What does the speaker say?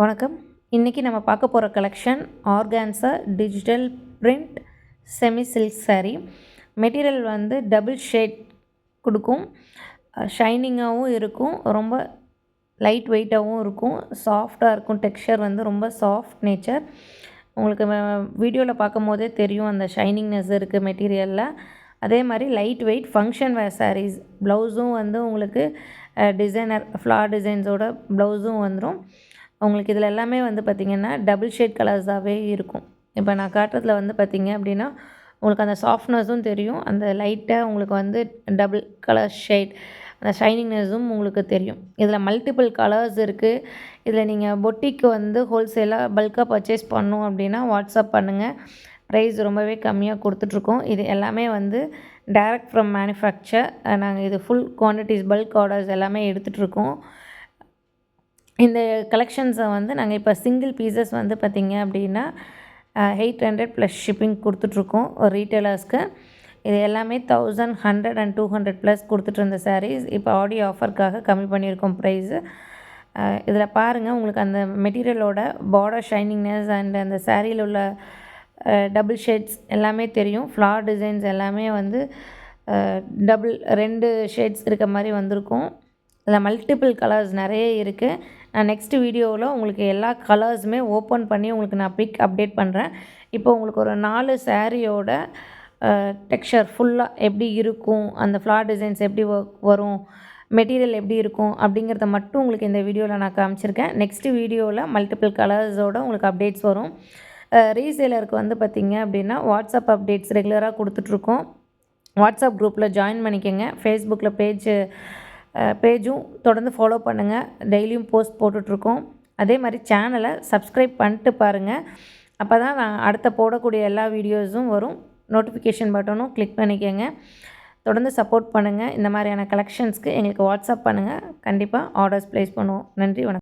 வணக்கம். இன்றைக்கி நம்ம பார்க்க போகிற collection organza digital print semi silk sari material வந்து டபுள் ஷேட் கொடுக்கும். ஷைனிங்காகவும் இருக்கும். ரொம்ப லைட் வெயிட்டாகவும் இருக்கும். சாஃப்டாக இருக்கும். டெக்ஸ்சர் வந்து ரொம்ப சாஃப்ட் நேச்சர் உங்களுக்கு வீடியோவில் பார்க்கும் போதே தெரியும் அந்த ஷைனிங்னஸ் இருக்குது மெட்டீரியலில் அதே மாதிரி light weight function wear saris ப்ளவுஸும் வந்து உங்களுக்கு டிசைனர் ஃப்ளார் டிசைன்ஸோட ப்ளவுஸும் வந்துடும் உங்களுக்கு இதில் எல்லாமே வந்து பார்த்திங்கன்னா டபுள் ஷேட் கலர்ஸாகவே இருக்கும். இப்போ நான் காட்டுறதுல வந்து பார்த்திங்க அப்படின்னா உங்களுக்கு அந்த சாஃப்ட்னஸும் தெரியும். அந்த லைட்டாக உங்களுக்கு வந்து டபுள் கலர் ஷேட் அந்த ஷைனிங்னஸும் உங்களுக்கு தெரியும். இதில் மல்டிபிள் கலர்ஸ் இருக்குது இதில் நீங்கள் பொட்டிக்கு வந்து ஹோல்சேலாக பல்காக பர்ச்சேஸ் பண்ணணும் அப்படின்னா வாட்ஸ்அப் பண்ணுங்கள் ப்ரைஸ் ரொம்பவே கம்மியாக கொடுத்துட்ருக்கோம். இது எல்லாமே வந்து டைரக்ட் ஃப்ரம் மேனுஃபேக்சர் நாங்கள் இது ஃபுல் குவான்டிட்டிஸ் பல்க் ஆர்டர்ஸ் எல்லாமே எடுத்துகிட்ருக்கோம் இந்த கலெக்ஷன்ஸை வந்து நாங்கள் இப்போ சிங்கிள் பீசஸ் வந்து பார்த்திங்க அப்படின்னா எயிட் ஹண்ட்ரட் ப்ளஸ் ஷிப்பிங் கொடுத்துட்ருக்கோம் ஒரு ரீட்டைலர்ஸ்க்கு இது எல்லாமே thousand hundred and two hundred plus கொடுத்துட்டு இருந்த சாரீஸ் இப்போ ஆடி ஆஃபருக்காக கம்மி பண்ணியிருக்கோம் ப்ரைஸு இதில் பாருங்கள் உங்களுக்கு அந்த மெட்டீரியலோட பார்டர் ஷைனிங்னஸ் அண்ட் அந்த சாரியில் உள்ள டபுள் ஷேட்ஸ் எல்லாமே தெரியும். ஃப்ளார் டிசைன்ஸ் எல்லாமே வந்து டபுள் ரெண்டு ஷேட்ஸ் இருக்க மாதிரி வந்திருக்கும். அதில் மல்டிபிள் கலர்ஸ் நிறைய இருக்குது நான் நெக்ஸ்ட் வீடியோவில் உங்களுக்கு எல்லா கலர்ஸுமே ஓப்பன் பண்ணி உங்களுக்கு நான் பிக் அப்டேட் பண்ணுறேன் இப்போ உங்களுக்கு ஒரு நாலு சாரியோட டெக்ஸ்சர் ஃபுல்லாக எப்படி இருக்கும் அந்த ஃப்ளார் டிசைன்ஸ் எப்படி வரும் மெட்டீரியல் எப்படி இருக்கும் அப்படிங்கிறத மட்டும் உங்களுக்கு இந்த வீடியோவில் நான் காமிச்சிருக்கேன். நெக்ஸ்ட் வீடியோவில் மல்டிபிள் கலர்ஸோட உங்களுக்கு அப்டேட்ஸ் வரும். ரீசேலருக்கு வந்து பார்த்திங்க அப்படின்னா வாட்ஸ்அப் அப்டேட்ஸ் ரெகுலராக கொடுத்துட்ருக்கோம். வாட்ஸ்அப் குரூப்பில் ஜாயின் பண்ணிக்கோங்க. ஃபேஸ்புக்கில் பேஜ் பேஜும் தொடர்ந்து ஃபாலோ பண்ணுங்கள் டெய்லியும் போஸ்ட் போட்டுட்ருக்கோம். அதே மாதிரி சேனலை சப்ஸ்கிரைப் பண்ணிட்டு பாருங்கள் அப்போ தான் நான் அடுத்த போடக்கூடிய எல்லா வீடியோஸும் வரும். நோட்டிஃபிகேஷன் பட்டனும் கிளிக் பண்ணிக்கோங்க. தொடர்ந்து சப்போர்ட் பண்ணுங்கள் இந்த மாதிரியான கலெக்ஷன்ஸ்க்கு எங்களுக்கு வாட்ஸ்அப் பண்ணுங்கள் கண்டிப்பாக ஆர்டர்ஸ் ப்ளேஸ் பண்ணுவோம். நன்றி வணக்கம்.